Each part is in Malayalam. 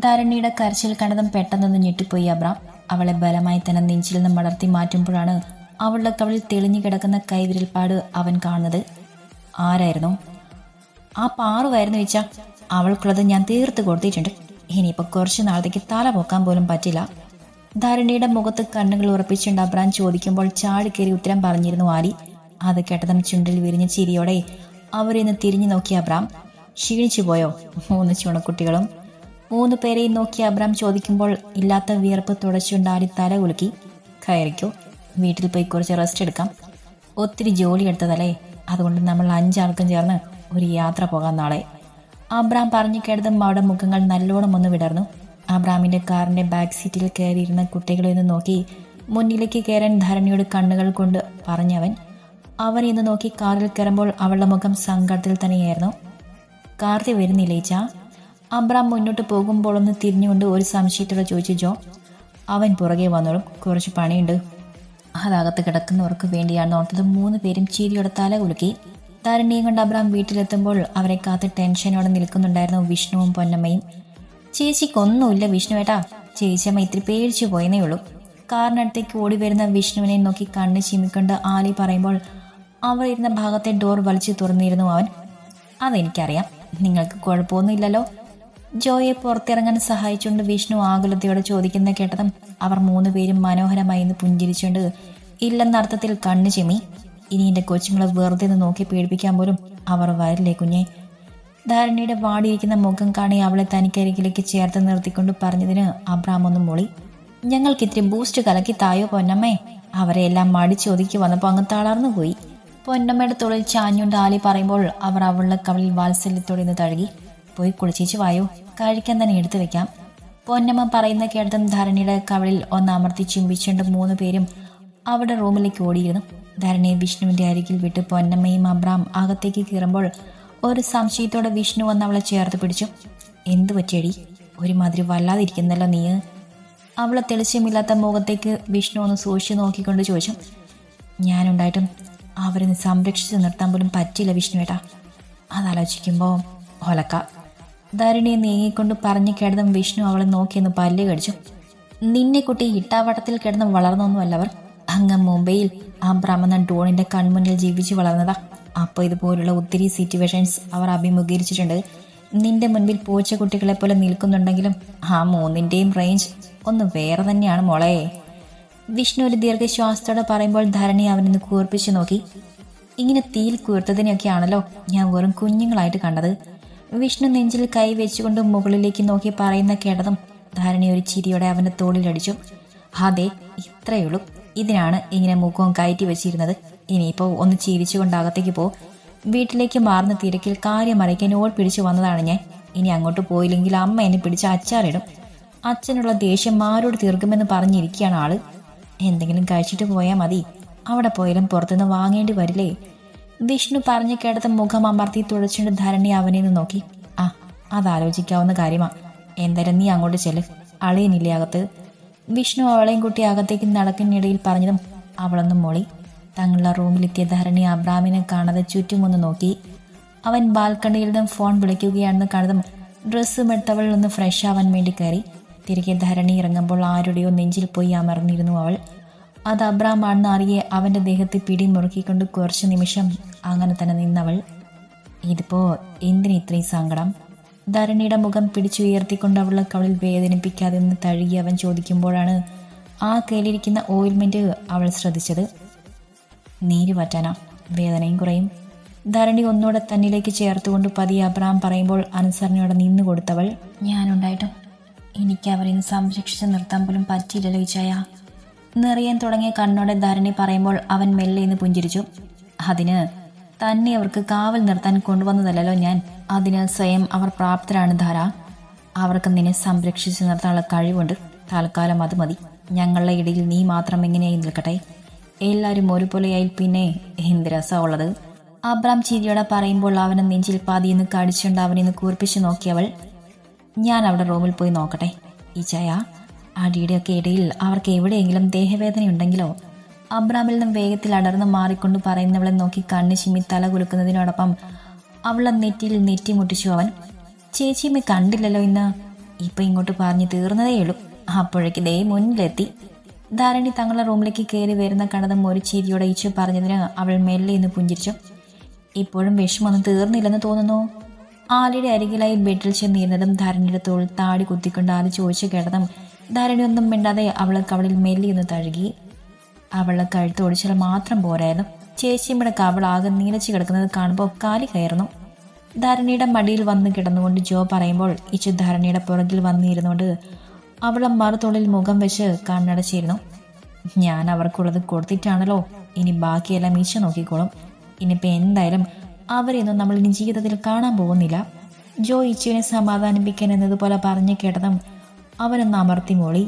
ധരണിയുടെ കരച്ചിൽ കണ്ടതും പെട്ടെന്നൊന്ന് ഞെട്ടിപ്പോയി അബ്രാം. അവളെ ബലമായി തന്നെ നെഞ്ചിൽ നിന്ന് മടർത്തി മാറ്റുമ്പോഴാണ് അവളുടെ കവളിൽ തെളിഞ്ഞു കിടക്കുന്ന കൈവിരൽപ്പാട് അവൻ കാണുന്നത്. ആരായിരുന്നു? ആ പാറുവായിരുന്നു വെച്ച അവൾക്കുള്ളത് ഞാൻ തീർത്ത് കൊടുത്തിട്ടുണ്ട്. ഇനിയിപ്പോൾ കുറച്ച് നാളത്തേക്ക് തല പോക്കാൻ പോലും പറ്റില്ല. ധരണിയുടെ മുഖത്ത് കണ്ണുകൾ ഉറപ്പിച്ചുകൊണ്ട് അബ്രാൻ ചോദിക്കുമ്പോൾ ചാടിക്കേറി ഉത്തരം പറഞ്ഞിരുന്നു ആലി. അത് കേട്ടതും ചുണ്ടിൽ വിരിഞ്ഞ ചിരിയോടെ അവരിന്ന് തിരിഞ്ഞു നോക്കിയ അബ്രാം. ക്ഷീണിച്ചു പോയോ മൂന്ന് ചുണക്കുട്ടികളും മൂന്ന് പേരെയും നോക്കി അബ്രാം ചോദിക്കുമ്പോൾ ഇല്ലാത്ത വിയർപ്പ് തുടച്ചുകൊണ്ട് ആലി തല കുലുക്കി. കയറിക്കോ വീട്ടിൽ പോയി കുറച്ച് റെസ്റ്റ് എടുക്കാം. ഒത്തിരി ജോലി എടുത്തതല്ലേ? അതുകൊണ്ട് നമ്മൾ അഞ്ചാൾക്കും ചേർന്ന് ഒരു യാത്ര പോകാം നാളെ. അബ്രാം പറഞ്ഞു കേട്ടതും അവിടെ മുഖങ്ങൾ നല്ലോണം ഒന്ന് വിടർന്നു. അബ്രാമിന്റെ കാറിന്റെ ബാക്ക് സീറ്റിൽ കയറിയിരുന്ന കുട്ടികളെ ഒന്ന് നോക്കി. മുന്നിലേക്ക് കയറാൻ ധരണിയുടെ കണ്ണുകൾ കൊണ്ട് പറഞ്ഞവൻ അവൻ ഇന്ന് നോക്കി കാറിൽ കയറുമ്പോൾ അവളുടെ മുഖം സങ്കടത്തിൽ തന്നെയായിരുന്നു. കാർത്തി വരുന്നില്ലേ ചാ? അബ്രാം മുന്നോട്ട് പോകുമ്പോഴൊന്ന് തിരിഞ്ഞുകൊണ്ട് ഒരു സംശയത്തോടെ ചോദിച്ചു ജോ അവൻ പുറകെ വന്നോളും. കുറച്ച് പണിയുണ്ട്. അതകത്ത് കിടക്കുന്നവർക്ക് വേണ്ടിയാണ് ഓർത്തത് മൂന്ന് പേരും ചിരിയോടെ തല കുലുക്കി. തരണിയും കൊണ്ട് അബ്രാം വീട്ടിലെത്തുമ്പോൾ അവരെ കാത്ത് ടെൻഷനോടെ നിൽക്കുന്നുണ്ടായിരുന്നു വിഷ്ണുവും പൊന്നമ്മയും. ചേച്ചിക്കൊന്നുമില്ല വിഷ്ണുവേട്ടാ. ചേച്ചിയമ്മ ഇത്തിരി പേടിച്ചു പോയെന്നേ ഉള്ളൂ. കാറിനടുത്തേക്ക് ഓടി വരുന്ന വിഷ്ണുവിനെ നോക്കി കണ്ണ് ചിമ്മിക്കൊണ്ട് ആലി പറയുമ്പോൾ അവർ ഇരുന്ന ഭാഗത്തെ ഡോർ വലിച്ചു തുറന്നിരുന്നു അവൻ. അതെനിക്കറിയാം. നിങ്ങൾക്ക് കുഴപ്പമൊന്നുമില്ലല്ലോ. ജോയെ പുറത്തിറങ്ങാൻ സഹായിച്ചുകൊണ്ട് വിഷ്ണു ആകുലതയോടെ ചോദിക്കുന്ന കേട്ടതും അവർ മൂന്നുപേരും മനോഹരമായി ഇന്ന് പുഞ്ചിരിച്ചുകൊണ്ട് ഇല്ലെന്ന അർത്ഥത്തിൽ കണ്ണു ചെമ്മി. ഇനി എന്റെ കൊച്ചുങ്ങളെ വെറുതെ നിന്ന് നോക്കി പേടിപ്പിക്കാൻ പോലും അവർ വരില്ലേ കുഞ്ഞെ? ധാരണിയുടെ വാടിയിരിക്കുന്ന മുഖം കാണി അവളെ തനിക്കരികിലേക്ക് ചേർത്ത് നിർത്തിക്കൊണ്ട് പറഞ്ഞതിന് അബ്രാം ഒന്ന് മൊളി. ഞങ്ങൾക്ക് ഇത്തിരി ബൂസ്റ്റ് കലക്കി തായോ പൊന്നമ്മേ? അവരെ എല്ലാം മടിച്ചൊതുക്കി വന്നപ്പോൾ അങ്ങ് തളർന്നു പോയി. പൊന്നമ്മയുടെ തൊഴിൽ ചാഞ്ഞുകൊണ്ട് ആലി പറയുമ്പോൾ അവർ അവളുടെ കവളിൽ വാത്സല്യത്തോടെ നിന്ന് തഴുകി. പോയി കുളിച്ചേച്ച് വായോ. കഴിക്കാൻ തന്നെ എടുത്തു വെക്കാം. പൊന്നമ്മ പറയുന്ന കേട്ടതും ധരണിയുടെ കവളിൽ ഒന്ന് അമർത്തി ചുംബിച്ചുകൊണ്ട് മൂന്ന് പേരും അവിടെ റൂമിലേക്ക് ഓടിയിരുന്നു. ധരണിയെ വിഷ്ണുവിന്റെ അരികിൽ വിട്ട് പൊന്നമ്മയും അബ്രാം അകത്തേക്ക് കയറുമ്പോൾ ഒരു സംശയത്തോടെ വിഷ്ണു വന്ന് അവളെ ചേർത്ത് പിടിച്ചു. എന്തു പറ്റിയടി? ഒരുമാതിരി വല്ലാതിരിക്കുന്നല്ലോ നീ അവളെ തെളിച്ചമില്ലാത്ത മുഖത്തേക്ക് വിഷ്ണു ഒന്ന് സൂക്ഷിച്ചു നോക്കിക്കൊണ്ട് ചോദിച്ചു. ഞാനുണ്ടായിട്ടും അവരെ സംരക്ഷിച്ചു നിർത്താൻ പോലും പറ്റില്ല വിഷ്ണുവേട്ടാ. അതാലോചിക്കുമ്പോൾ ഒലക്ക. ധരണിയെ നീങ്ങിക്കൊണ്ട് പറഞ്ഞു കിടന്നും വിഷ്ണു അവളെ നോക്കിയെന്ന് പല്ല് കടിച്ചു. നിന്നെ കുട്ടി ഇട്ടാവട്ടത്തിൽ കിടന്ന് വളർന്നൊന്നുമല്ല അവർ. അങ്ങ് മുംബൈയിൽ ആ ബ്രഹ്മണ ഡോണിന്റെ കൺമുന്നിൽ ജീവിച്ചു വളർന്നതാ. അപ്പോൾ ഇതുപോലുള്ള ഒത്തിരി സിറ്റുവേഷൻസ് അവർ അഭിമുഖീകരിച്ചിട്ടുണ്ട്. നിന്റെ മുൻപിൽ പൂച്ചക്കുട്ടികളെ പോലെ നിൽക്കുന്നുണ്ടെങ്കിലും ആ മൂന്നിന്റെയും റേഞ്ച് ഒന്ന് വേറെ തന്നെയാണ് മോളെ. വിഷ്ണു ഒരു ദീർഘശ്വാസത്തോടെ പറയുമ്പോൾ ധരണി അവനൊന്ന് കൂർപ്പിച്ചു നോക്കി. ഇങ്ങനെ തീയിൽ കുയർത്തതിനെയൊക്കെയാണല്ലോ ഞാൻ വെറും കുഞ്ഞുങ്ങളായിട്ട് കണ്ടത്. വിഷ്ണു നെഞ്ചിൽ കൈ വെച്ചുകൊണ്ട് മുകളിലേക്ക് നോക്കി പറയുന്ന കേട്ടതും ധാരണി ഒരു ചിരിയോടെ അവന്റെ തോളിലടിച്ചു അതെ ഇത്രയുള്ളൂ ഇതിനാണ് ഇങ്ങനെ മുഖവും കയറ്റി വെച്ചിരുന്നത്. ഇനിയിപ്പോൾ ഒന്ന് ചിരിച്ചുകൊണ്ട് അകത്തേക്ക് പോ. വീട്ടിലേക്ക് മാറുന്ന തിരക്കിൽ കാര്യം അറിയിക്കാൻ ഓൾ പിടിച്ചു വന്നതാണ് ഞാൻ. ഇനി അങ്ങോട്ട് പോയില്ലെങ്കിൽ അമ്മ എന്നെ പിടിച്ച് അച്ചാറിടും. അച്ഛനുള്ള ദേഷ്യം ആരോട് തീർക്കുമെന്ന് പറഞ്ഞിരിക്കുകയാണ് ആൾ. എന്തെങ്കിലും കഴിച്ചിട്ട് പോയാൽ മതി. അവിടെ പോയാലും പുറത്തുനിന്ന് വാങ്ങേണ്ടി വരില്ലേ? വിഷ്ണു പറഞ്ഞു കേട്ടത് മുഖം അമർത്തി തുടച്ചുകൊണ്ട് ധരണി അവനെ നോക്കി. ആ അതാലോചിക്കാവുന്ന കാര്യമാ. എന്തായാലും നീ അങ്ങോട്ട് ചെല്ല്. അളിയനില്ലേ അകത്ത്? വിഷ്ണു അവളെയും കുട്ടി അകത്തേക്ക് നടക്കുന്നിടയിൽ പറഞ്ഞതും അവളൊന്നും മോളി. തങ്ങളുടെ റൂമിലെത്തിയ ധരണി അബ്രാമിനെ കാണാതെ ചുറ്റുമൊന്ന് നോക്കി. അവൻ ബാൽക്കണിയിൽ നിന്നും ഫോൺ വിളിക്കുകയാണെന്ന് കണ്ടതും ഡ്രസ്സ് എടുത്തവൾ ഒന്ന് ഫ്രഷ് ആവാൻ വേണ്ടി കയറി. തിരികെ ധരണി ഇറങ്ങുമ്പോൾ ആരുടെയോ നെഞ്ചിൽ പോയി അമർന്നിരുന്നു അവൾ. അത് അബ്രാം ആണെന്ന് അറിയെ അവന്റെ ദേഹത്തെ പിടി മുറുക്കിക്കൊണ്ട് കുറച്ച് നിമിഷം അങ്ങനെ തന്നെ നിന്നവൾ ഇതിപ്പോ എന്തിന് ഇത്രയും സങ്കടം? ധരണിയുടെ മുഖം പിടിച്ചുയർത്തിക്കൊണ്ട് അവളുടെ കവളിൽ വേദനിപ്പിക്കാതെ നിന്ന് തഴുകി അവൻ ചോദിക്കുമ്പോഴാണ് ആ കയ്യിലിരിക്കുന്ന ഓയിൽമെന്റ് അവൾ ശ്രദ്ധിച്ചത്. നീര് പറ്റാന വേദനയും കുറയും ധരണി ഒന്നുകൂടെ തന്നിലേക്ക് ചേർത്തുകൊണ്ട് പതി അബ്രാം പറയുമ്പോൾ അനുസരണയോടെ നിന്നു കൊടുത്തവൾ ഞാനുണ്ടായിട്ടും. എനിക്ക് അവരെ സംരക്ഷിച്ച് നിർത്താൻ പോലും പറ്റിയില്ലല്ലോ ഇച്ചായ നിറയാൻ തുടങ്ങിയ കണ്ണോടെ ധരണി പറയുമ്പോൾ അവൻ മെല്ലെ എന്ന് പുഞ്ചിരിച്ചു. അതിന് തന്നെ അവർക്ക് കാവൽ നിർത്താൻ കൊണ്ടുവന്നതല്ലോ ഞാൻ. അതിനാൽ സ്വയം അവർ പ്രാപ്തരാണ് ധാര. അവർക്ക് നിന്നെ സംരക്ഷിച്ച് നിർത്താനുള്ള കഴിവുണ്ട്. തൽക്കാലം അത് മതി. ഞങ്ങളുടെ ഇടയിൽ നീ മാത്രം എങ്ങനെയായി നിൽക്കട്ടെ. എല്ലാവരും ഒരുപോലെയായി പിന്നെ എന്ത് രസമുള്ളത്. അബ്രാം ചിരിയോടെ പറയുമ്പോൾ അവനെ നെഞ്ചിൽ പാതിയെന്ന് കടിച്ചുകൊണ്ട് അവനെ കൂർപ്പിച്ചു നോക്കിയവൾ ഞാൻ അവിടെ റൂമിൽ പോയി നോക്കട്ടെ ഈ ചായ. അടിയുടെയൊക്കെ ഇടയിൽ അവർക്ക് എവിടെയെങ്കിലും ദേഹവേദന ഉണ്ടെങ്കിലോ അബ്രാമിൽ നിന്നും വേഗത്തിൽ അടർന്നു മാറിക്കൊണ്ട് പറയുന്നവളെ നോക്കി കണ്ണ് ചിമ്മി തല കുലുക്കുന്നതിനോടൊപ്പം അവളെ നെറ്റിയിൽ നെറ്റി മുട്ടിച്ചു അവൻ ചേച്ചിയമ്മ കണ്ടില്ലല്ലോ ഇന്ന്. ഇപ്പൊ ഇങ്ങോട്ട് പറഞ്ഞു തീർന്നതേ ഉള്ളൂ. അപ്പോഴേക്ക് ദേ മുന്നിലെത്തി. ധാരണി തങ്ങളുടെ റൂമിലേക്ക് കയറി വരുന്ന കണ്ടതും ഒരു ചിരിയോടെ ഇച്ചു പറഞ്ഞതിന് അവൾ മെല്ലെ ഇന്ന് പുഞ്ചിരിച്ചു. ഇപ്പോഴും വിഷമൊന്നും തീർന്നില്ലെന്ന് തോന്നുന്നു. ആലയുടെ അരികിലായി ബെഡിൽ ചെന്നിരുന്നതും ധാരണിയുടെ തോൾ താടി കുത്തിക്കൊണ്ട് ആദ്യം ചോദിച്ചു കേട്ടതും ധാരണി ഒന്നും മിണ്ടാതെ അവൾ കവളിൽ മെല്ലി ഒന്ന് തഴുകി. അവളെ കഴുത്ത് ഒടിച്ചാൽ മാത്രം പോരായിരുന്നു. ചേച്ചിയുടെ ആകെ നീലച്ച് കിടക്കുന്നത് കാണുമ്പോൾ കാലി കയറുന്നു. ധരണിയുടെ മടിയിൽ വന്ന് കിടന്നുകൊണ്ട് ജോ പറയുമ്പോൾ ഇച്ചു ധരണിയുടെ പുറകിൽ വന്നിരുന്നുകൊണ്ട് അവളെ മറുതൊളിൽ മുഖം വെച്ച് കണ്ണടച്ചിരുന്നു. ഞാൻ അവർക്കുള്ളത് കൊടുത്തിട്ടാണല്ലോ. ഇനി ബാക്കിയെല്ലാം ഈശ നോക്കിക്കോളും. ഇനിയിപ്പോൾ എന്തായാലും അവരെയൊന്നും നമ്മൾ ഇനി ജീവിതത്തിൽ കാണാൻ പോകുന്നില്ല. ജോ ഇച്ചുവിനെ സമാധാനിപ്പിക്കാൻ എന്നതുപോലെ പറഞ്ഞു കേട്ടതും അവനൊന്ന് അമർത്തി മോളി.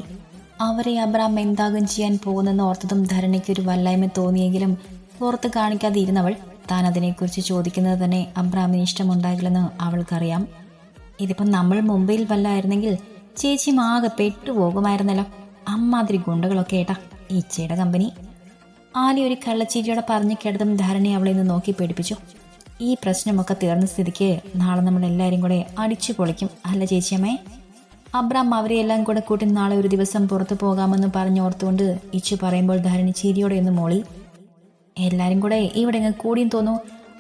അവരെ അബ്രാം എന്താകും ചെയ്യാൻ പോകുന്നെന്ന് ഓർത്തതും ധരണിക്ക് ഒരു വല്ലായ്മ തോന്നിയെങ്കിലും പുറത്ത് കാണിക്കാതെ ഇരുന്നവൾ താൻ അതിനെക്കുറിച്ച് ചോദിക്കുന്നത് തന്നെ അബ്രാമിന് ഇഷ്ടമുണ്ടാകില്ലെന്ന് അവൾക്കറിയാം. ഇതിപ്പം നമ്മൾ മുംബൈയിൽ വല്ലായിരുന്നെങ്കിൽ ചേച്ചി ആകെ പെട്ടുപോകുമായിരുന്നല്ലോ. അമ്മാതിരി ഗുണ്ടകളൊക്കെ ഏട്ടാ ഈച്ചയുടെ കമ്പനി. ആലി ഒരു കള്ളച്ചീരിയോടെ പറഞ്ഞു കേട്ടതും ധാരണി അവളെ നിന്ന് നോക്കി പേടിപ്പിച്ചു. ഈ പ്രശ്നമൊക്കെ തീർന്ന സ്ഥിതിക്ക് നാളെ നമ്മൾ എല്ലാവരും കൂടെ അടിച്ചു പൊളിക്കും. അല്ല ചേച്ചിയമ്മേ. അബ്രാം അവരെയെല്ലാം കൂടെ കൂട്ടി നാളെ ഒരു ദിവസം പുറത്തു പോകാമെന്ന് പറഞ്ഞോർത്തുകൊണ്ട് ഇച്ചു പറയുമ്പോൾ ധാരണ ചിരിയോടെ ഒന്ന് മോളി എല്ലാരും കൂടെ ഇവിടെ അങ്ങ് കൂടിയും തോന്നു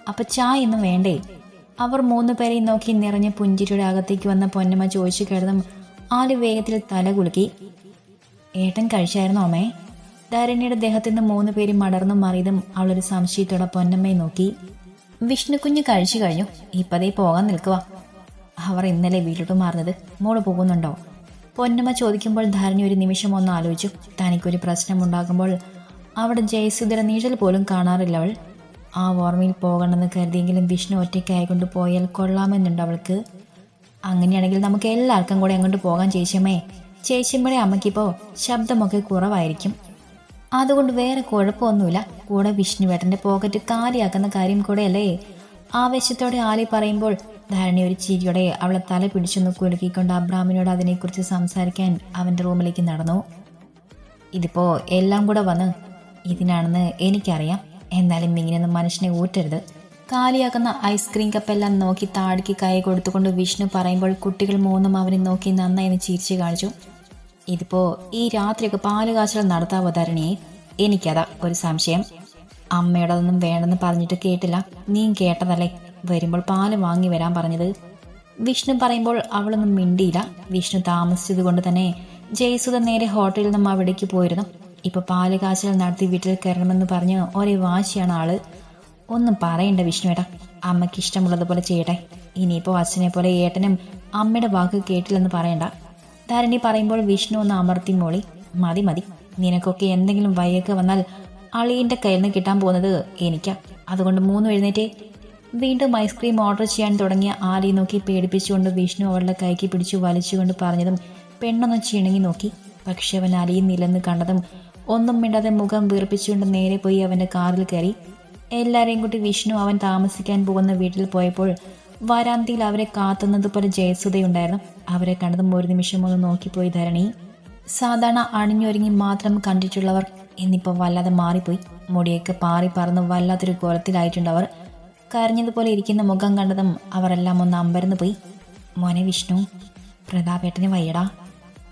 അപ്പൊ ചായ ഒന്നും വേണ്ടേ? അവർ മൂന്ന് പേരെയും നോക്കി നിറഞ്ഞ പുഞ്ചിരിയുടെ അകത്തേക്ക് വന്ന പൊന്നമ്മ ചോദിച്ചു കിടന്നും ആൽ വേഗത്തിൽ തല കുലുക്കി ഏട്ടൻ കഴിച്ചായിരുന്നോ അമ്മേ? ധരണിയുടെ ദേഹത്തു നിന്ന് മൂന്ന് പേരും മടർന്നും മറിയതും അവളൊരു സംശയത്തോടെ പൊന്നമ്മയെ നോക്കി വിഷ്ണുക്കുഞ്ഞ് കഴിച്ചു കഴിഞ്ഞു. ഇപ്പതേ പോകാൻ നിൽക്കുക അവർ ഇന്നലെ വീട്ടിലോട്ട് മാറുന്നത് മോൾ പോകുന്നുണ്ടോ? പൊന്നമ്മ ചോദിക്കുമ്പോൾ ധാരണി ഒരു നിമിഷം ഒന്ന് ആലോചിച്ചു. തനിക്കൊരു പ്രശ്നമുണ്ടാകുമ്പോൾ അവിടെ ജയസുധര നീഴൽ പോലും കാണാറില്ല അവൾ. ആ ഓർമ്മയിൽ പോകണമെന്ന് കരുതിയെങ്കിലും വിഷ്ണു ഒറ്റയ്ക്കായി കൊണ്ട് പോയാൽ കൊള്ളാമെന്നുണ്ട് അവൾക്ക്. അങ്ങനെയാണെങ്കിൽ നമുക്ക് എല്ലാവർക്കും കൂടെ അങ്ങോട്ട് പോകാൻ ചേച്ചിയമ്മേ. ചേച്ചിയമ്മയുടെ അമ്മയ്ക്കിപ്പോൾ ശബ്ദമൊക്കെ കുറവായിരിക്കും. അതുകൊണ്ട് വേറെ കുഴപ്പമൊന്നുമില്ല. കൂടെ വിഷ്ണുവേട്ടന്റെ പോക്കറ്റ് കാലിയാക്കുന്ന കാര്യം കൂടെയല്ലേ? ആവേശത്തോടെ ആലി പറയുമ്പോൾ ധാരണി ഒരു ചിരിയോടെ അവളെ തല പിടിച്ചൊന്ന് കുലുക്കിക്കൊണ്ട് അബ്രാമിനോട് അതിനെക്കുറിച്ച് സംസാരിക്കാൻ അവന്റെ റൂമിലേക്ക് നടന്നു. ഇതിപ്പോൾ എല്ലാം കൂടെ വന്ന് ഇതിനാണെന്ന് എനിക്കറിയാം. എന്നാലും ഇങ്ങനെയൊന്നും മനുഷ്യനെ ഊറ്റരുത്. കാലിയാക്കുന്ന ഐസ്ക്രീം കപ്പെല്ലാം നോക്കി താടിക്ക് കൈ കൊടുത്തുകൊണ്ട് വിഷ്ണു പറയുമ്പോൾ കുട്ടികൾ മൂന്നും അവനെ നോക്കി നന്നായി ചിരിച്ചു കാണിച്ചു. ഇതിപ്പോൾ ഈ രാത്രിയൊക്കെ പാൽ കാച്ചൽ നടത്താവോ ധരണിയെ? എനിക്കതാ ഒരു സംശയം. അമ്മയോടൊന്നും വേണമെന്ന് പറഞ്ഞിട്ട് കേട്ടില്ല. നീ കേട്ടതല്ലേ? വരുമ്പോൾ പാൽ വാങ്ങി വരാൻ പറഞ്ഞത്. വിഷ്ണു പറയുമ്പോൾ അവളൊന്നും മിണ്ടിയില്ല. വിഷ്ണു താമസിച്ചത് കൊണ്ട് തന്നെ ജയസുധ നേരെ ഹോട്ടലിൽ നിന്നും അവിടേക്ക് പോയിരുന്നു. ഇപ്പൊ പാൽ കാച്ചൽ നടത്തി വീട്ടിൽ കയറണമെന്ന് പറഞ്ഞ് ഒരേ വാശിയാണ് ആൾ. ഒന്നും പറയണ്ട വിഷ്ണുവേട്ടാ അമ്മയ്ക്ക് ഇഷ്ടമുള്ളതുപോലെ ചെയ്യട്ടെ. ഇനിയിപ്പോൾ അച്ഛനെ പോലെ ഏട്ടനും അമ്മയുടെ വാക്ക് കേട്ടില്ലെന്ന് പറയണ്ട. ധാരണി പറയുമ്പോൾ വിഷ്ണു ഒന്ന് അമർത്തി മോളി. മതി മതി. നിനക്കൊക്കെ എന്തെങ്കിലും വയ്യൊക്കെ വന്നാൽ അളിയന്റെ കയ്യിൽ നിന്ന് കിട്ടാൻ പോകുന്നത് എനിക്കാ. അതുകൊണ്ട് മൂന്ന് എഴുന്നേറ്റേ വീണ്ടും ഐസ്ക്രീം ഓർഡർ ചെയ്യാൻ തുടങ്ങിയ ആലി നോക്കി പേടിപ്പിച്ചുകൊണ്ട് വിഷ്ണു അവളുടെ കൈക്ക് പിടിച്ചു വലിച്ചുകൊണ്ട് പറഞ്ഞതും പെണ്ണൊന്ന് ചിണങ്ങി നോക്കി. പക്ഷെ അവൻ അലിയുന്നില്ലെന്ന് കണ്ടതും ഒന്നും മിണ്ടാതെ മുഖം വീർപ്പിച്ചുകൊണ്ട് നേരെ പോയി അവന്റെ കാറിൽ കയറി. എല്ലാരെയും കൂട്ടി വിഷ്ണു അവൻ താമസിക്കാൻ പോകുന്ന വീട്ടിൽ പോയപ്പോൾ വരാന്തിയിൽ അവരെ കാത്തുന്നത് പോലെ ജയസുധയുണ്ടായിരുന്നു. അവരെ കണ്ടതും ഒരു നിമിഷം ഒന്ന് നോക്കിപ്പോയി ധരണി. സാധാരണ അണിഞ്ഞൊരുങ്ങി മാത്രം കണ്ടിട്ടുള്ളവർ ഇന്നിപ്പോൾ വല്ലാതെ മാറിപ്പോയി. മുടിയൊക്കെ പാറി പറന്ന് വല്ലാത്തൊരു കോലത്തിലായിട്ടുണ്ട് അവർ. കരഞ്ഞതുപോലെ ഇരിക്കുന്ന മുഖം കണ്ടതും അവരെല്ലാം ഒന്ന് അമ്പരന്ന് പോയി. മോനെ വിഷ്ണു പ്രതാപേട്ടനെ വയ്യടാ.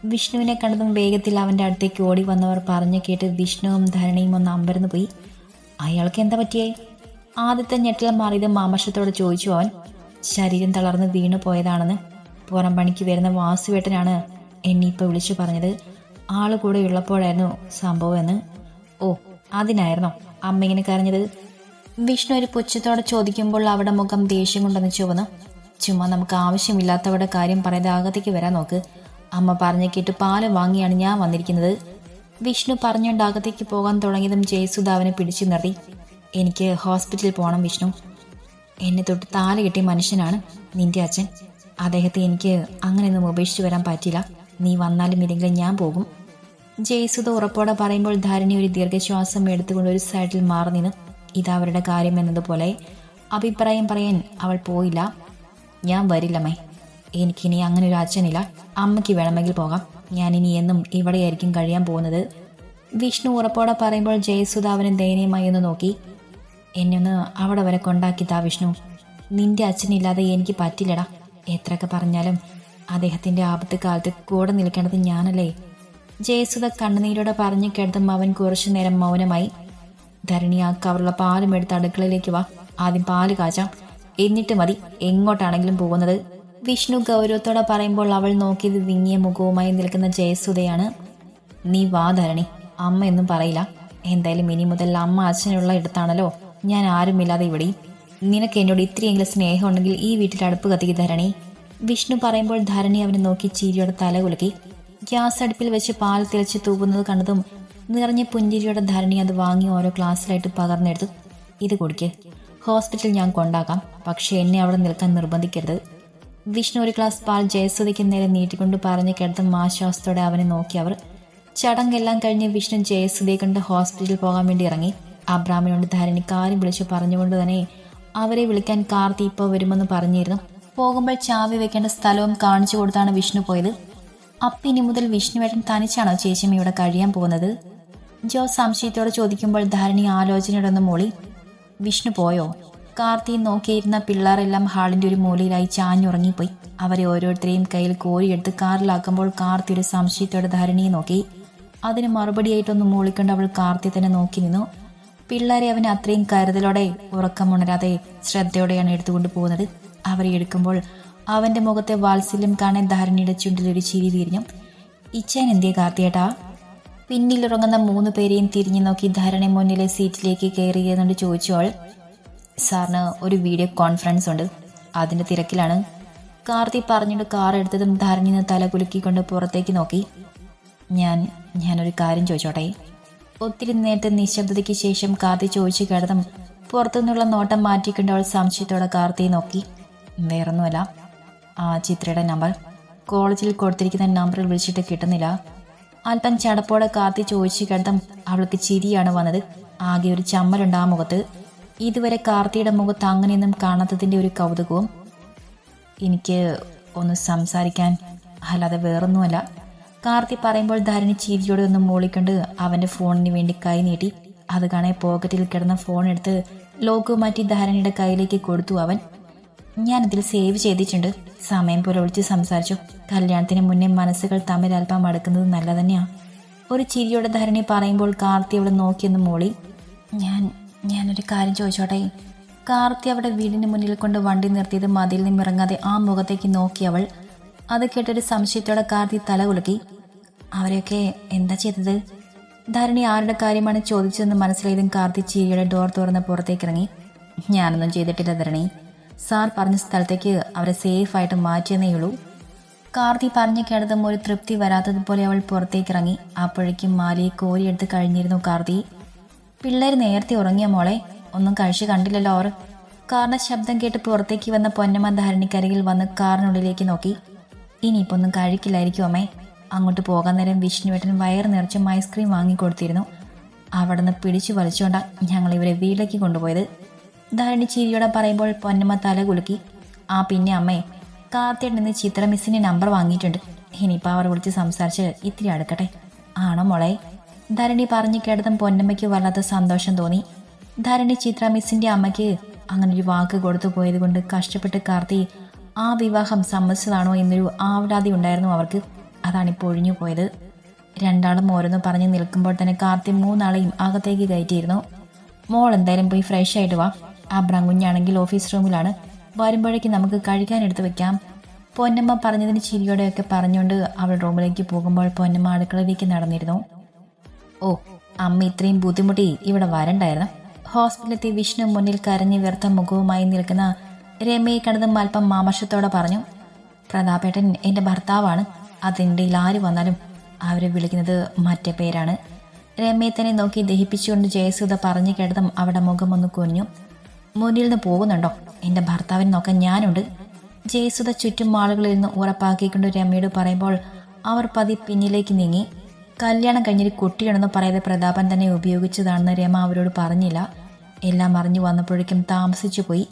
വിഷ്ണുവിനെ കണ്ടതും വേഗത്തിൽ അവന്റെ അടുത്തേക്ക് ഓടി വന്നവർ പറഞ്ഞു കേട്ട് വിഷ്ണുവും ധരണിയും ഒന്ന് അമ്പരന്ന് പോയി. അയാൾക്ക് എന്താ പറ്റിയേ? ആദ്യത്തെ ഞെട്ടൽ മാറിയത് മാമശത്തോടെ ചോദിച്ചു അവൻ. ശരീരം തളർന്ന് വീണു പോയതാണെന്ന്. പുറം പണിക്ക് വരുന്ന വാസുവേട്ടനാണ് എന്നെ ഇപ്പോൾ വിളിച്ചു പറഞ്ഞത്. ആൾ കൂടെ ഉള്ളപ്പോഴായിരുന്നു സംഭവം എന്ന്. ഓ അതിനായിരുന്നോ? അമ്മ ഇങ്ങനെ കരഞ്ഞത്. വിഷ്ണു ഒരു പുച്ഛത്തോടെ ചോദിക്കുമ്പോൾ അവിടെ മുഖം ദേഷ്യം കൊണ്ടെന്ന് ചുവന്നു. ചുമ്മാ നമുക്ക് ആവശ്യമില്ലാത്തവരുടെ കാര്യം പറയാതെ അകത്തേക്ക് വരാൻ നോക്ക്. അമ്മ പറഞ്ഞു കേട്ട് പാൽ വാങ്ങിയാണ് ഞാൻ വന്നിരിക്കുന്നത്. വിഷ്ണു പറഞ്ഞുകൊണ്ട് അകത്തേക്ക് പോകാൻ തുടങ്ങിയതും ജയസുധ അവനെ പിടിച്ചു നിർത്തി. എനിക്ക് ഹോസ്പിറ്റലിൽ പോകണം വിഷ്ണു. എന്നെ തൊട്ട് താല കിട്ടിയ മനുഷ്യനാണ് നിന്റെ അച്ഛൻ. അദ്ദേഹത്തെ എനിക്ക് അങ്ങനെയൊന്നും ഉപേക്ഷിച്ചു വരാൻ പറ്റില്ല. നീ വന്നാലും ഇല്ലെങ്കിലും ഞാൻ പോകും. ജയസുധ ഉറപ്പോടെ പറയുമ്പോൾ ധാരണി ഒരു ദീർഘശ്വാസം എടുത്തുകൊണ്ട് ഒരു സൈഡിൽ മാറി നിന്ന്. ഇതാ അവരുടെ കാര്യം എന്നതുപോലെ അഭിപ്രായം പറയാൻ അവൾ പോയില്ല. ഞാൻ വരില്ലമ്മേ. എനിക്കിനി അങ്ങനെ ഒരു അച്ഛനില്ല. അമ്മയ്ക്ക് വേണമെങ്കിൽ പോകാം. ഇനി എന്നും ഇവിടെയായിരിക്കും കഴിയാൻ പോകുന്നത്. വിഷ്ണു ഉറപ്പോടെ പറയുമ്പോൾ ജയസുധ അവനെ ദയനീയമായി ഒന്ന് നോക്കി. എന്നെ ഒന്ന് അവിടെ വരെ കൊണ്ടാക്കി താ വിഷ്ണു. നിന്റെ അച്ഛനില്ലാതെ എനിക്ക് പറ്റില്ലടാ. എത്രയൊക്കെ പറഞ്ഞാലും അദ്ദേഹത്തിന്റെ ആപത്ത് കാലത്ത് കൂടെ നിൽക്കേണ്ടത് ഞാനല്ലേ? ജയസുധ കണ്ണുനീരോടെ പറഞ്ഞു കേട്ടതും അവൻ കുറച്ചു നേരം മൗനമായി. ധരണി ആ കവറുള്ള പാലും എടുത്ത് അടുക്കളയിലേക്ക് വാ. ആദ്യം പാൽ കാച്ചാം. എന്നിട്ട് മതി എങ്ങോട്ടാണെങ്കിലും പോകുന്നത്. വിഷ്ണു ഗൗരവത്തോടെ പറയുമ്പോൾ അവൾ നോക്കിയത് വിങ്ങിയ മുഖവുമായി നിൽക്കുന്ന ജയസുധയാണ്. നീ വാ ധരണി. അമ്മ എന്നും പറയില്ല. എന്തായാലും ഇനി മുതൽ അമ്മ അച്ഛനുള്ള ഇടത്താണല്ലോ. ഞാൻ ആരുമില്ലാതെ ഇവിടെ നിനക്ക് എന്നോട് ഇത്രയെങ്കിലും സ്നേഹം ഉണ്ടെങ്കിൽ ഈ വീട്ടിൽ അടുപ്പ് കത്തിക്ക് ധരണി. വിഷ്ണു പറയുമ്പോൾ ധരണി അവനെ നോക്കി ചീരിയോടെ തല കുലുക്കി. ഗ്യാസ് അടുപ്പിൽ വെച്ച് പാൽ തിളച്ച് തൂകുന്നത് കണ്ടതും നിറഞ്ഞ പുഞ്ചിരിയുടെ ധരണി അത് വാങ്ങി ഓരോ ക്ലാസ്സിലായിട്ട് പകർന്നെടുത്ത് ഇത് കുടിക്ക്. ഹോസ്പിറ്റലിൽ ഞാൻ കൊണ്ടാക്കാം. പക്ഷേ എന്നെ അവിടെ നിൽക്കാൻ നിർബന്ധിക്കരുത് വിഷ്ണു ഒരു ക്ലാസ് പാൽ ജയസ്വതിക്ക് നേരെ നീട്ടിക്കൊണ്ട് പറഞ്ഞു കിടത്തും ആശ്വാസത്തോടെ അവനെ നോക്കി അവർ. ചടങ്ങെല്ലാം കഴിഞ്ഞ് വിഷ്ണു ജയസ്വതിയെ കൊണ്ട് ഹോസ്പിറ്റലിൽ പോകാൻ വേണ്ടി ഇറങ്ങി. അബ്രാമിനോട് ധാരണി കാര്യം വിളിച്ചു പറഞ്ഞുകൊണ്ട് തന്നെ അവരെ വിളിക്കാൻ കാർത്തി ഇപ്പോൾ വരുമെന്ന് പറഞ്ഞിരുന്നു. പോകുമ്പോൾ ചാവി വെക്കേണ്ട സ്ഥലവും കാണിച്ചു കൊടുത്താണ് വിഷ്ണു പോയത്. അപ്പിനി മുതൽ വിഷ്ണുവേട്ടൻ തനിച്ചാണോ ചേച്ചിയും ഇവിടെ കഴിയാൻ പോകുന്നത്? ജോ സംശയത്തോടെ ചോദിക്കുമ്പോൾ ധാരണി ആലോചനയുടെ മോളി. വിഷ്ണു പോയോ? കാർത്തി നോക്കിയിരുന്ന പിള്ളേരെല്ലാം ഹാളിന്റെ ഒരു മൂലയിലായി ചാഞ്ഞുറങ്ങിപ്പോയി. അവരെ ഓരോരുത്തരെയും കയ്യിൽ കോരിയെടുത്ത് കാറിലാക്കുമ്പോൾ കാർത്തി ഒരു സംശയത്തോടെ ധാരണിയെ നോക്കി. അതിന് മറുപടിയായിട്ടൊന്ന് മൂളിക്കൊണ്ട് അവൾ കാർത്തി തന്നെ നോക്കി നിന്നു. പിള്ളേരെ അവൻ അത്രയും കരുതലോടെ ഉറക്കമുണരാതെ ശ്രദ്ധയോടെയാണ് എടുത്തുകൊണ്ട് പോകുന്നത്. അവരെ എടുക്കുമ്പോൾ അവന്റെ മുഖത്തെ വാത്സല്യം കാണാൻ ധാരണിയുടെ ചുണ്ടിലൊരു ചിരി തിരിഞ്ഞു ഇച്ചാൻ എന്തേ കാർത്തിയേട്ടാ? പിന്നിലുറങ്ങുന്ന മൂന്ന് പേരെയും തിരിഞ്ഞു നോക്കി ധാരണ മുന്നിലെ സീറ്റിലേക്ക് കയറിയെന്നുകൊണ്ട് ചോദിച്ചോൾ സാറിന് ഒരു വീഡിയോ കോൺഫറൻസ് ഉണ്ട്. അതിന്റെ തിരക്കിലാണ്. കാർത്തി പറഞ്ഞിട്ട് കാർ എടുത്തതും ധാരണിന്ന് തല കുലുക്കിക്കൊണ്ട് പുറത്തേക്ക് നോക്കി. ഞാൻ ഞാനൊരു കാര്യം ചോദിച്ചോട്ടെ? ഒത്തിരി നേരത്തെ നിശബ്ദതയ്ക്ക് ശേഷം കാർത്തി ചോദിച്ചു കേട്ടതും പുറത്തുനിന്നുള്ള നോട്ടം മാറ്റിക്കൊണ്ട് അവൾ സംശയത്തോടെ കാർത്തി നോക്കി. വേറൊന്നുമല്ല. ആ ചിത്രയുടെ നമ്പർ. കോളേജിൽ കൊടുത്തിരിക്കുന്ന നമ്പറിൽ വിളിച്ചിട്ട് കിട്ടുന്നില്ല. അല്പം ചടപ്പോടെ കാത്തി ചോദിച്ചു കണ്ടും അവൾക്ക് ചിരിയാണ് വന്നത്. ആകെ ഒരു ചമ്മലുണ്ട് ആ മുഖത്ത്. ഇതുവരെ കാർത്തിയുടെ മുഖത്ത് അങ്ങനെയൊന്നും കാണാത്തതിന്റെ ഒരു കൗതുകവും എനിക്ക് ഒന്ന് സംസാരിക്കാൻ അല്ലാതെ വേറൊന്നുമല്ല. കാർത്തി പറയുമ്പോൾ ധാരണ ചിരിയോടെ ഒന്ന് മൂളിക്കൊണ്ട് അവന്റെ ഫോണിന് വേണ്ടി കൈ നീട്ടി. അത് കാണെ പോക്കറ്റിൽ കിടന്ന ഫോൺ എടുത്ത് ലോക്ക് മാറ്റി ധാരണിയുടെ കയ്യിലേക്ക് കൊടുത്തു അവൻ. ഞാനിതിൽ സേവ് ചെയ്തിട്ടുണ്ട്. സമയം പോലെ വിളിച്ച് സംസാരിച്ചു. കല്യാണത്തിന് മുന്നേ മനസ്സുകൾ തമ്മിൽ അല്പം അടുക്കുന്നത് നല്ല ഒരു ചിരിയുടെ ധരണി പറയുമ്പോൾ കാർത്തി അവളെ നോക്കിയെന്ന് മോളി. ഞാൻ ഞാനൊരു കാര്യം ചോദിച്ചോട്ടെ? കാർത്തി അവിടെ വീടിന് മുന്നിൽ കൊണ്ട് വണ്ടി നിർത്തിയത് മതിൽ നിന്നും ഇറങ്ങാതെ ആ മുഖത്തേക്ക് നോക്കി അവൾ. അത് കേട്ടൊരു സംശയത്തോടെ കാർത്തി തല കുലുക്കി. അവരെയൊക്കെ എന്താ ചെയ്തത്? ധരണി ആരുടെ കാര്യമാണ് ചോദിച്ചതെന്ന് മനസ്സിലായതും കാർത്തി ചിരിയുടെ ഡോർ തുറന്ന് പുറത്തേക്ക് ഇറങ്ങി. ഞാനൊന്നും ചെയ്തിട്ടില്ല ധരണി. സാർ പറഞ്ഞ സ്ഥലത്തേക്ക് അവരെ സേഫായിട്ട് മാറ്റിയെന്നേ ഉള്ളൂ. കാർത്തി പറഞ്ഞു കേട്ടതും ഒരു തൃപ്തി വരാത്തതുപോലെ അവൾ പുറത്തേക്ക് ഇറങ്ങി അപ്പോഴേക്കും മാലിയെ കോരിയെടുത്ത് കഴിഞ്ഞിരുന്നു കാർത്തി. പിള്ളേർ നേരത്തെ ഉറങ്ങിയ മോളെ ഒന്നും കഴിച്ചു കണ്ടില്ലല്ലോ അവർ. കാറിന്റെ ശബ്ദം കേട്ട് പുറത്തേക്ക് വന്ന പൊന്നമ്മ ധാരണിക്കരികിൽ വന്ന് കാറിനുള്ളിലേക്ക് നോക്കി. ഇനിയിപ്പോ ഒന്നും കഴിക്കില്ലായിരിക്കും അമ്മേ. അങ്ങോട്ട് പോകാൻ നേരം വിഷ്ണുവേട്ടൻ വയർ നിറച്ചും ഐസ്ക്രീം വാങ്ങിക്കൊടുത്തിരുന്നു. അവിടെ നിന്ന് പിടിച്ചു വലിച്ചുകൊണ്ടാണ് ഞങ്ങൾ ഇവരെ വീട്ടിലേക്ക് കൊണ്ടുപോയത്. ധാരണി ചിരിയോടെ പറയുമ്പോൾ പൊന്നമ്മ തല കുലുക്കി. ആ പിന്നെ അമ്മേ കാർത്തിയുടെ ചിത്ര മിസ്സിന്റെ നമ്പർ വാങ്ങിയിട്ടുണ്ട്. ഇനിയിപ്പോൾ അവർ വിളിച്ച് സംസാരിച്ച് ഇത്തിരി അടുക്കട്ടെ. ആണോ മോളെ? ധരണി പറഞ്ഞു കേട്ടതും പൊന്നമ്മയ്ക്ക് വല്ലാത്ത സന്തോഷം തോന്നി. ധരണി ചിത്ര മിസ്സിന്റെ അമ്മയ്ക്ക് അങ്ങനെ ഒരു വാക്ക് കൊടുത്തു പോയത് കൊണ്ട് കഷ്ടപ്പെട്ട് കാർത്തി ആ വിവാഹം സമ്മതിച്ചതാണോ എന്നൊരു ആവലാതി ഉണ്ടായിരുന്നു അവർക്ക്. അതാണിപ്പോൾ ഒഴിഞ്ഞു പോയത്. രണ്ടാളും ഓരോന്ന് പറഞ്ഞ് നിൽക്കുമ്പോൾ തന്നെ കാർത്തി മൂന്നാളെയും അകത്തേക്ക് കയറ്റിയിരുന്നു. മോൾ എന്തായാലും പോയി ഫ്രഷ് ആയിട്ട് വാ. അബ്രാം കുഞ്ഞാണെങ്കിൽ ഓഫീസ് റൂമിലാണ് വരുമ്പോഴേക്ക് നമുക്ക് കഴിക്കാൻ എടുത്ത് വെക്കാം. പൊന്നമ്മ പറഞ്ഞതിന് ചിരിയോടെയൊക്കെ പറഞ്ഞുകൊണ്ട് അവൾ റൂമിലേക്ക് പോകുമ്പോൾ പൊന്നമ്മ അടുക്കളയിലേക്ക് നടന്നിരുന്നു. ഓ അമ്മ ഇത്രയും ബുദ്ധിമുട്ടി ഇവിടെ വരണ്ടായിരുന്നു. ഹോസ്പിറ്റലിലെത്തി വിഷ്ണു മുന്നിൽ കരഞ്ഞ് വീർത്ത മുഖവുമായി നിൽക്കുന്ന രമയെ കണ്ടതും അല്പം മാമർഷത്തോടെ പറഞ്ഞു പ്രതാപേട്ടൻ എന്റെ ഭർത്താവാണ്. അതിന്റെ ആര് വന്നാലും അവരെ വിളിക്കുന്നത് മറ്റേ പേരാണ്. രമയെ തന്നെ നോക്കി ദഹിപ്പിച്ചുകൊണ്ട് ജയസുധ പറഞ്ഞു കേട്ടതും അവിടെ മുഖമൊന്ന് കുഞ്ഞു മുന്നിൽ നിന്ന് പോകുന്നുണ്ടോ? എന്റെ ഭർത്താവിനെ നോക്കാൻ ഞാനുണ്ട്. ജയസുധ ചുറ്റും ആളുകളിൽ നിന്ന് ഉറപ്പാക്കിക്കൊണ്ട് രമ്യയോട് പറയുമ്പോൾ അവർ പതി പിന്നിലേക്ക് നീങ്ങി. കല്യാണം കഴിഞ്ഞൊരു കുട്ടിയാണെന്ന് പറയാതെ പ്രതാപൻ തന്നെ ഉപയോഗിച്ചതാണെന്ന് രമ അവരോട് പറഞ്ഞില്ല. എല്ലാം അറിഞ്ഞു വന്നപ്പോഴേക്കും താമസിച്ചു പോയി.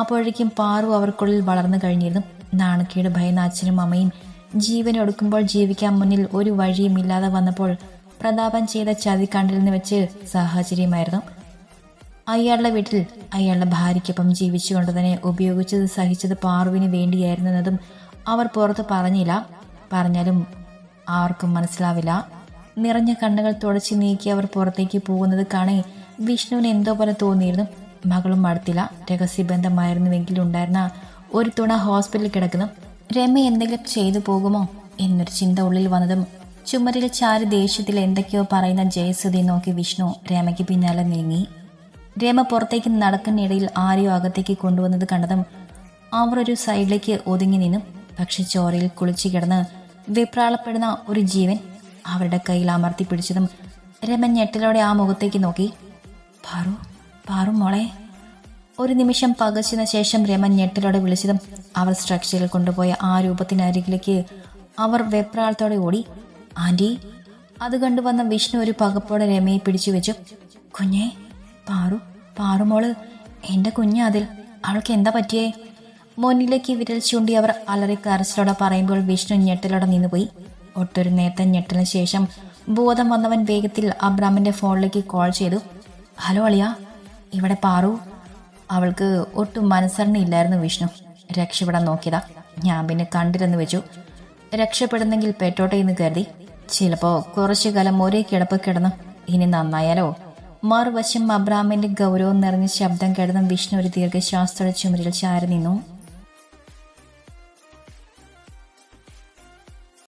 അപ്പോഴേക്കും പാറു അവർക്കുള്ളിൽ വളർന്നു കഴിഞ്ഞിരുന്നു. നാണക്കേട് ഭയന്ന അച്ഛനും അമ്മയും ജീവൻ ഒടുക്കുമ്പോൾ ജീവിക്കാൻ മുന്നിൽ ഒരു വഴിയും ഇല്ലാതെ വന്നപ്പോൾ പ്രതാപൻ ചെയ്ത ചതി നിന്ന് വെച്ച് സാഹചര്യമായിരുന്നു. അയാളുടെ വീട്ടിൽ അയാളുടെ ഭാര്യയ്ക്കൊപ്പം ജീവിച്ചുകൊണ്ട് തന്നെ ഉപയോഗിച്ചത് സഹിച്ചത് പാറുവിന് വേണ്ടിയായിരുന്നതും അവർ പുറത്ത് പറഞ്ഞില്ല. പറഞ്ഞാലും ആർക്കും മനസ്സിലാവില്ല. നിറഞ്ഞ കണ്ണുകൾ തുടച്ചു നീക്കി അവർ പുറത്തേക്ക് പോകുന്നത് കാണേ വിഷ്ണുവിന് എന്തോ പോലെ തോന്നിയിരുന്നു. മകളും അടുത്തില്ല. രഹസ്യബന്ധമായിരുന്നുവെങ്കിൽ ഉണ്ടായിരുന്ന ഒരു തുണ ഹോസ്പിറ്റലിൽ കിടക്കുന്നു. രമ എന്തെങ്കിലും ചെയ്തു പോകുമോ എന്നൊരു ചിന്ത ഉള്ളിൽ വന്നതും ചുമരിൽ ചാരി ദേഷ്യത്തിൽ എന്തൊക്കെയോ പറയുന്ന ജയസുതി നോക്കി വിഷ്ണു രമയ്ക്ക് പിന്നാലെ നീങ്ങി. രമ പുറത്തേക്ക് നടക്കുന്നിടയിൽ ആരെയോ അകത്തേക്ക് കൊണ്ടുവന്നത് കണ്ടതും അവർ ഒരു സൈഡിലേക്ക് ഒതുങ്ങി നിന്നു. പക്ഷെ ചോരയിൽ കുളിച്ചു കിടന്ന് വിപ്രാളപ്പെടുന്ന ഒരു ജീവൻ അവരുടെ കയ്യിൽ അമർത്തി പിടിച്ചതും രമൻ ഞെട്ടലോടെ ആ മുഖത്തേക്ക് നോക്കി. പാറു പാറു മോളെ. ഒരു നിമിഷം പകച്ചതിന് ശേഷം രമൻ ഞെട്ടലോടെ വിളിച്ചതും അവർ സ്ട്രക്ചറിൽ കൊണ്ടുപോയ ആ രൂപത്തിനരികിലേക്ക് അവർ വെപ്രാളത്തോടെ ഓടി. ആന്റി അത് കണ്ടുവന്ന വിഷ്ണു ഒരു പകപ്പോടെ രമയെ പിടിച്ചു വെച്ചു. കുഞ്ഞേ പാറു പാറുമോൾ എന്റെ കുഞ്ഞ് അതിൽ അവൾക്ക് എന്താ പറ്റിയേ? മുന്നിലേക്ക് വിരൽ ചൂണ്ടി അവർ അലറി കരച്ചിലോടെ പറയുമ്പോൾ വിഷ്ണു ഞെട്ടലോടെ നിന്നുപോയി. ഒട്ടൊരു നേരത്തെ ഞെട്ടലിന് ശേഷം ബോധം വന്നവൻ വേഗത്തിൽ അബ്രാമിന്റെ ഫോണിലേക്ക് കോൾ ചെയ്തു. ഹലോ അളിയ ഇവിടെ പാറു. അവൾക്ക് ഒട്ടും മനസ്സരണയില്ലായിരുന്നു വിഷ്ണു. രക്ഷപ്പെടാൻ നോക്കിയതാ. ഞാൻ പിന്നെ കണ്ടില്ലെന്ന് വെച്ചു. രക്ഷപ്പെടുന്നെങ്കിൽ പെട്ടോട്ടെ എന്ന് കരുതി. ചിലപ്പോ കുറച്ചു കാലം ഒരേ കിടപ്പ് കിടന്നു ഇനി നന്നായാലോ? മറുവശം അബ്രാമിന്റെ ഗൗരവം നിറഞ്ഞ ശബ്ദം കേട്ടതും വിഷ്ണു ഒരു ദീർഘശ്വാസത്തോടെ ചുമരിൽ ചാരി നിന്നു.